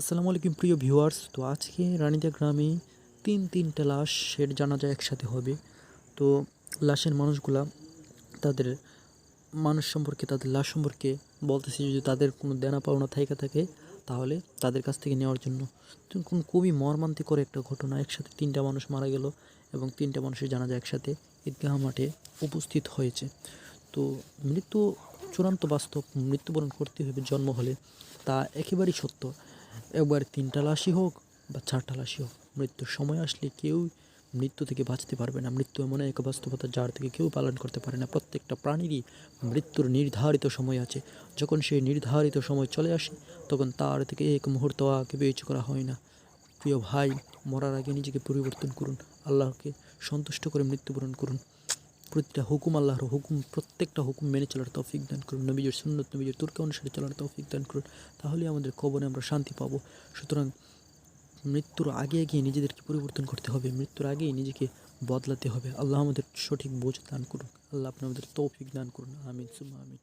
আসসালামু আলাইকুম প্রিয় ভিউয়ার্স, তো আজকে রানীদা গ্রামে তিন তিনটা লাশ সেট জানাজা একসাথে হবে। তো লাশের মানুষগুলা তাদের মানুষ সম্পর্কে, তাদের লাশ সম্পর্কে বলতেছে, যদি তাদের কোনো দেনা পাওনা থাইকা থাকে, তাহলে তাদের কাছ থেকে নেওয়ার জন্য। কোন খুবই মর্মান্তিকর একটা ঘটনা, একসাথে তিনটা মানুষ মারা গেল এবং তিনটা মানুষের জানাজা একসাথে ঈদগাহ মাঠে উপস্থিত হয়েছে। তো মৃত্যু চূড়ান্ত বাস্তব মৃত্যুবরণ করতে হবে জন্ম হলে, তা একেবারেই সত্য। একবার তিনটা লাশই হোক বা চারটা লাশই হোক, মৃত্যুর সময় আসলে কেউ মৃত্যু থেকে বাঁচতে পারবে না। মৃত্যু এমন এক বাস্তবতা যার থেকে কেউ পালন করতে পারে না। প্রত্যেকটা প্রাণীরই মৃত্যুর নির্ধারিত সময় আছে। যখন সেই নির্ধারিত সময় চলে আসে, তখন তার থেকে এক মুহূর্ত আগে বেঁচে করা হয় না। প্রিয় ভাই, মরার আগে নিজেকে পরিবর্তন করুন। আল্লাহকে সন্তুষ্ট করে মৃত্যুবরণ করুন। প্রতিটা হুকুম, আল্লাহর হুকুম, প্রত্যেকটা হুকুম মেনে চলার তৌফিক দান করুন। নবীজের সুন্নত, নবীজের তুর্কা অনুসারে চলার তৌফিক দান করুন। তাহলে আমাদের কবরে আমরা শান্তি পাবো। সুতরাং মৃত্যুর আগে গিয়ে নিজেদেরকে পরিবর্তন করতে হবে। মৃত্যুর আগেই নিজেকে বদলাতে হবে। আল্লাহ আমাদের সঠিক বোঝ দান করুন আল্লাহ আপনি আমাদের তৌফিক দান করুন। আমিন সুমা আমিন।